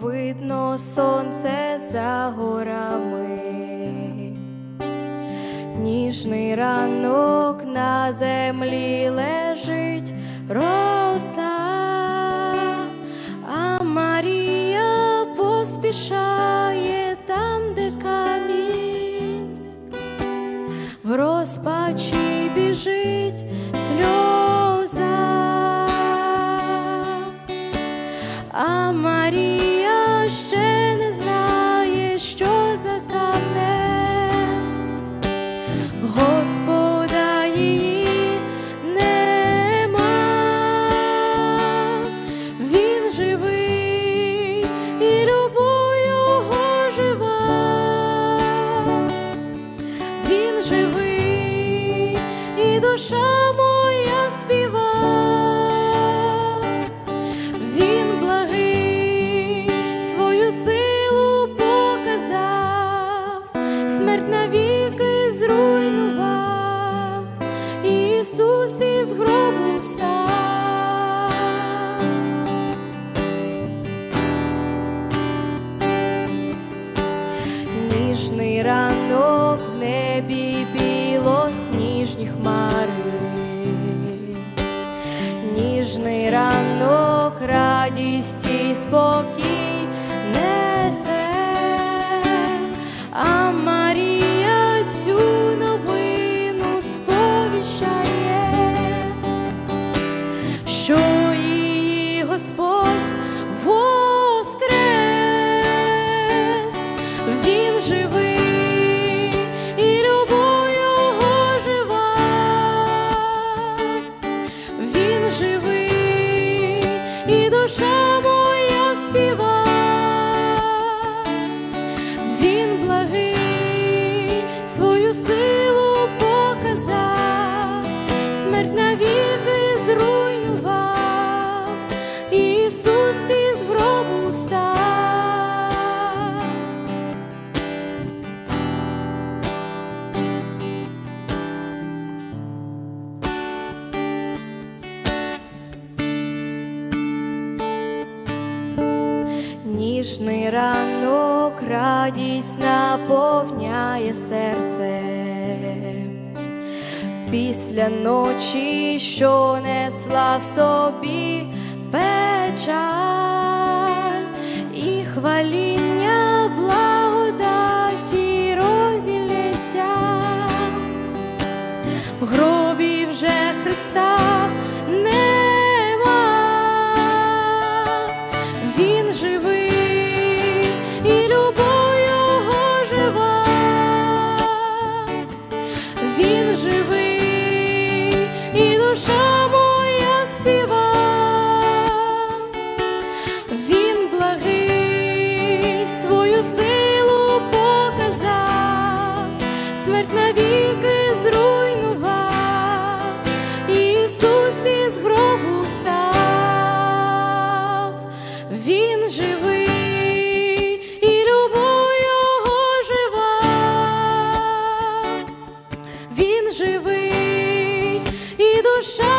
видно сонце за горами. Ніжний ранок на землі лежить роса, а Марія поспішає там, де камінь, в розпачі біжить сльоза, а Марія ще не знає, що за камнем. Господа її нема, він живий, і любов його жива, він живий, і душа Ніжний ранок в небі білосніжні хмари, ніжний ранок радість і спокій Ніжний ранок радість наповняє серце. Після ночі, що несла в собі show.